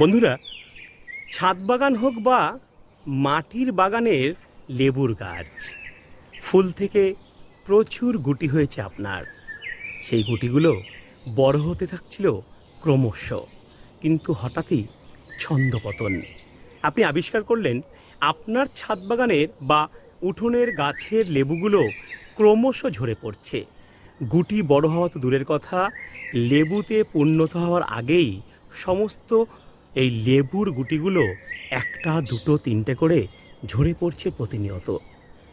বন্ধুরা, ছাদ বাগান হোক বা মাটির বাগানের লেবুর গাছ, ফুল থেকে প্রচুর গুটি হয়েছে আপনার। সেই গুটিগুলো বড় হতে থাকছিল ক্রমশ, কিন্তু হঠাৎই ছন্দপতন আপনি আবিষ্কার করলেন আপনার ছাদ বাগানের বা উঠোনের গাছের লেবুগুলো ক্রমশ ঝরে পড়ছে। গুটি বড় হওয়া তো দূরের কথা, লেবুতে পূর্ণত হওয়ার আগেই সমস্ত এই লেবুর গুটিগুলো একটা, দুটো, তিনটে করে ঝরে পড়ছে প্রতিনিয়ত।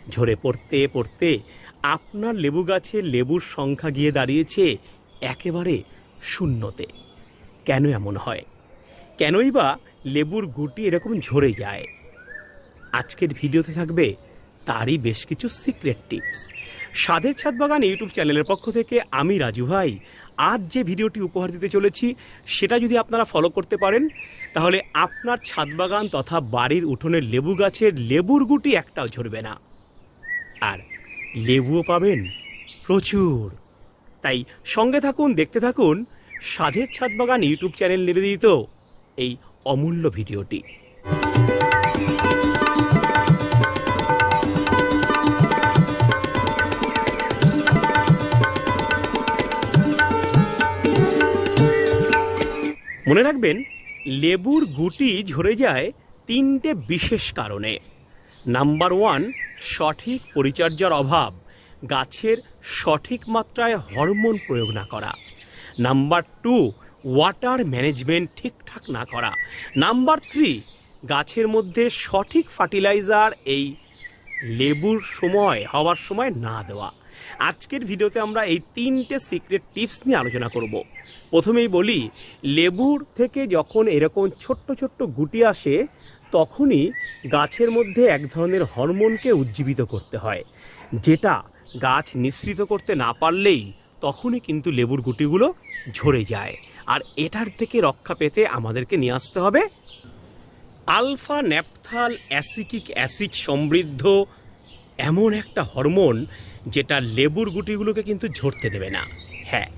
ঝরে পড়তে পড়তে আপনার লেবু গাছে লেবুর সংখ্যা গিয়ে দাঁড়িয়েছে একেবারে শূন্যতে। কেন এমন হয়? কেনই বা লেবুর গুটি এরকম ঝরে যায়? আজকের ভিডিওতে থাকবে তারই বেশ কিছু সিক্রেট টিপস স্বাদের ছাদ বাগান ইউটিউব চ্যানেলের পক্ষ থেকে আমি রাজু ভাই। আজ যে ভিডিওটি উপহার দিতে চলেছি, সেটা যদি আপনারা ফলো করতে পারেন, তাহলে আপনার ছাদ বাগান তথা বাড়ির উঠোনের লেবু গাছের লেবুর গুটি একটাও ঝরবে না। আর লেবুও পাবেন প্রচুর। তাই সঙ্গে থাকুন, দেখতে থাকুন স্বাদের ছাদ বাগান ইউটিউব চ্যানেল নিবেদিত এই অমূল্য ভিডিওটি। মনে রাখবেন, লেবুর গুটি ঝরে যায় তিনটে বিশেষ কারণে। নাম্বার ওয়ান, সঠিক পরিচর্যার অভাব, গাছের সঠিক মাত্রায় হরমোন প্রয়োগ না করা। নাম্বার টু, ওয়াটার ম্যানেজমেন্ট ঠিকঠাক না করা। নাম্বার থ্রি, গাছের মধ্যে সঠিক ফার্টিলাইজার এই লেবুর সময়, হওয়ার সময় না দেওয়া। আজকের ভিডিওতে আমরা এই তিনটে সিক্রেট টিপস নিয়ে আলোচনা করব। প্রথমেই বলি, লেবুর থেকে যখন এরকম ছোট্ট ছোট্ট গুটি আসে, তখনই গাছের মধ্যে এক ধরনের হরমোনকে উজ্জীবিত করতে হয়, যেটা গাছ নিঃসৃত করতে না পারলেই তখনই কিন্তু লেবুর গুটিগুলো ঝরে যায়। আর এটার থেকে রক্ষা পেতে আমাদেরকে নিয়ে আসতে হবে আলফা ন্যাপথাল অ্যাসিকিক অ্যাসিড সমৃদ্ধ এমন একটা হরমোন যেটা লেবুর গুটিগুলোকে কিন্তু ঝরতে দেবে না। হ্যাঁ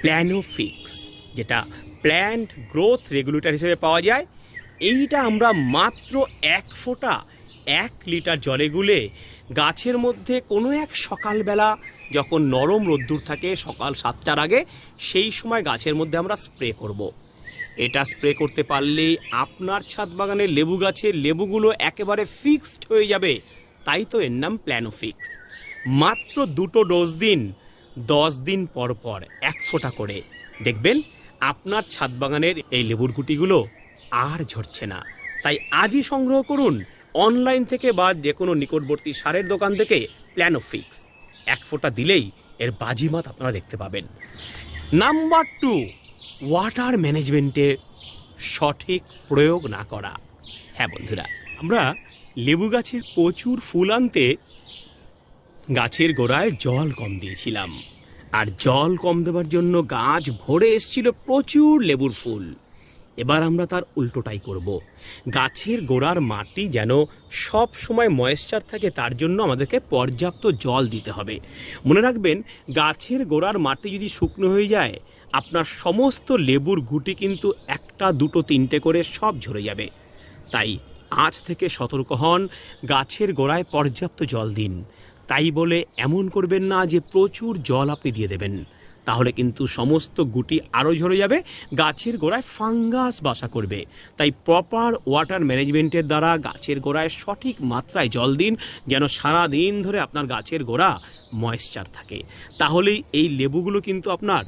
প্ল্যানোফিক্স যেটা প্ল্যান্ট গ্রোথ রেগুলেটর হিসেবে পাওয়া যায়। এইটা আমরা মাত্র এক ফোঁটা, এক লিটার জলে গুলে গাছের মধ্যে কোনো এক সকালবেলা যখন নরম রোদ্দুর থাকে সকাল সাতটার আগে, সেই সময় গাছের মধ্যে আমরা স্প্রে করব। এটা স্প্রে করতে পারলেই আপনার ছাদ বাগানের লেবু গাছের লেবুগুলো একেবারে ফিক্সড হয়ে যাবে। তাই তো এর নাম প্ল্যানোফিক্স মাত্র দুটো ডোজ দিন, দশ দিন পর পর, এক ফোঁটা করে। দেখবেন, আপনার ছাদ বাগানের এই লেবুর গুটিগুলো আর ঝরছে না। তাই আজই সংগ্রহ করুন অনলাইন থেকে বা যে কোনো নিকটবর্তী সারের দোকান থেকে প্ল্যানোফিক্স এক ফোঁটা দিলেই এর বাজিমাত আপনারা দেখতে পাবেন। নাম্বার টু, ওয়াটার ম্যানেজমেন্টের সঠিক প্রয়োগ না করা। হ্যাঁ বন্ধুরা, আমরা লেবু গাছের প্রচুর ফুল আনতে গাছের গোড়ায় জল কম দিয়েছিলাম। আর জল কম দেওয়ার জন্য গাছ ভরে এসছিল প্রচুর লেবুর ফুল। এবার আমরা তার উল্টোটাই করব। গাছের গোড়ার মাটি যেন সব সময় ময়েশ্চার থাকে, তার জন্য আমাদেরকে পর্যাপ্ত জল দিতে হবে। মনে রাখবেন, গাছের গোড়ার মাটি যদি শুকনো হয়ে যায়, আপনার সমস্ত লেবুর গুটি কিন্তু একটা, দুটো, তিনটে করে সব ঝরে যাবে। তাই আজ থেকে সতর্ক হন, গাছের গোড়ায় পর্যাপ্ত জল দিন। তাই বলে এমন করবেন না যে প্রচুর জল আপনি দিয়ে দেবেন। তাহলে কিন্তু সমস্ত গুটি আরও ঝরে যাবে, গাছের গোড়ায় ফাঙ্গাস বাসা করবে। তাই প্রপার ওয়াটার ম্যানেজমেন্টের দ্বারা গাছের গোড়ায় সঠিক মাত্রায় জল দিন, যেন সারা দিন ধরে আপনার গাছের গোড়া ময়েশ্চার থাকে। তাহলেই এই লেবুগুলো কিন্তু আপনার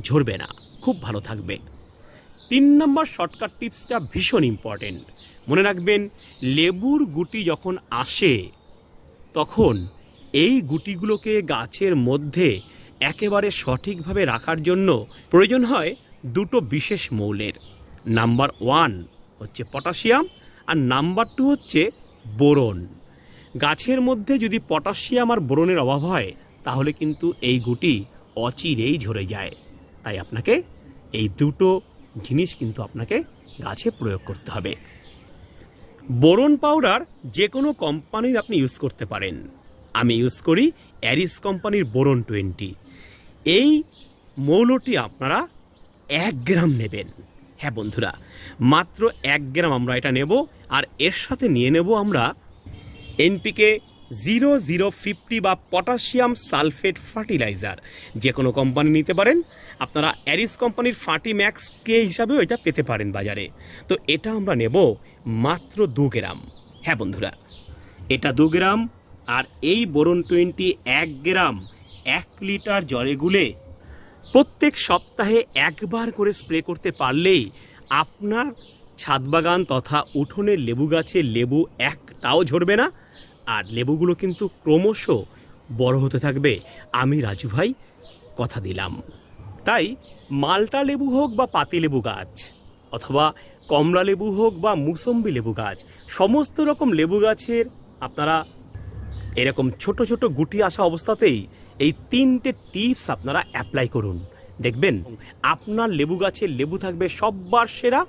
ঝরবে না। খুব ভালো থাকবে। তিন নম্বর শর্টকাট টিপসটা ভীষণ ইম্পর্টেন্ট মনে রাখবেন, লেবুর গুটি যখন আসে, তখন এই গুটিগুলোকে গাছের মধ্যে একেবারে সঠিকভাবে রাখার জন্য প্রয়োজন হয় দুটো বিশেষ মৌলের। নাম্বার ওয়ান হচ্ছে পটাশিয়াম আর নাম্বার টু হচ্ছে বোরন। গাছের মধ্যে যদি পটাশিয়াম আর বোরনের অভাব হয়, তাহলে কিন্তু এই গুটি অচিরেই ঝরে যায়। তাই আপনাকে এই দুটো জিনিস কিন্তু আপনাকে গাছে প্রয়োগ করতে হবে। বোরন পাউডার যে কোনো কোম্পানির আপনি ইউজ করতে পারেন। আমি ইউজ করি অ্যারিস কোম্পানির বোরন টোয়েন্টি এই মৌলটি আপনারা এক গ্রাম নেবেন। হ্যাঁ বন্ধুরা, মাত্র এক গ্রাম আমরা এটা নেব আর এর সাথে নিয়ে নেব আমরা এনপিকে জিরো জিরো ফিফটি বা পটাশিয়াম সালফেট ফার্টিলাইজার যে কোনো কোম্পানি নিতে পারেন। আপনারা অ্যারিস কোম্পানির ফার্টি ম্যাক্স কে হিসাবেও এটা পেতে পারেন বাজারে। তো এটা আমরা নেব মাত্র দু গ্রাম। হ্যাঁ বন্ধুরা, এটা দু গ্রাম আর এই বোরন টোয়েন্টি এক গ্রাম এক লিটার জলে গুলে প্রত্যেক সপ্তাহে একবার করে স্প্রে করতে পারলেই আপনার ছাদ বাগান তথা উঠোনের লেবু গাছে লেবু একটাও ঝরবে না। আর লেবুগুলো কিন্তু ক্রমশ বড় হতে থাকবে। আমি রাজু ভাই, কথা দিলাম। তাই মালটা লেবু হোক বা পাতি লেবু গাছ, অথবা কমলা লেবু হোক বা মুসম্বি লেবু গাছ, সমস্ত রকম লেবু গাছের আপনারা এরকম ছোট ছোট গুটি আসা অবস্থাতেই এই তিনটে টিপস আপনারা অ্যাপ্লাই করুন। দেখবেন, আপনার লেবু গাছে লেবু থাকবে সববার সেরা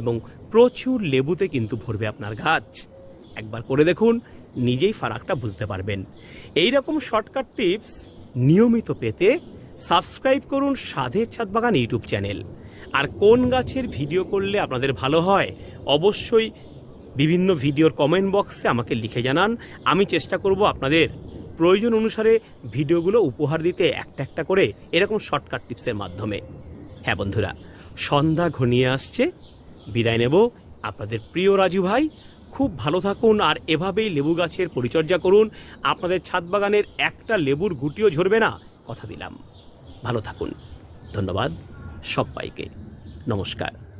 এবং প্রচুর লেবুতে কিন্তু ভরবে আপনার গাছ। একবার করে দেখুন, নিজেই ফারাকটা বুঝতে পারবেন। এই রকম শর্টকাট টিপস নিয়মিত পেতে সাবস্ক্রাইব করুন সাধের ছাদ বাগান ইউটিউব চ্যানেল। আর কোন গাছের ভিডিও করলে আপনাদের ভালো হয়, অবশ্যই বিভিন্ন ভিডিওর কমেন্ট বক্সে আমাকে লিখে জানান। আমি চেষ্টা করব আপনাদের প্রয়োজন অনুসারে ভিডিওগুলো উপহার দিতে একটা একটা করে এরকম শর্টকাট টিপসের মাধ্যমে। হ্যাঁ বন্ধুরা, সন্ধ্যা ঘনিয়ে আসছে। বিদায় নেব আপনাদের প্রিয় রাজু ভাই। খুব ভালো থাকুন আর এভাবেই লেবু গাছের পরিচর্যা করুন। আপনাদের ছাদ বাগানের একটা লেবুর গুটিও ঝরবে না, কথা দিলাম। ভালো থাকুন। ধন্যবাদ সবাইকে। নমস্কার।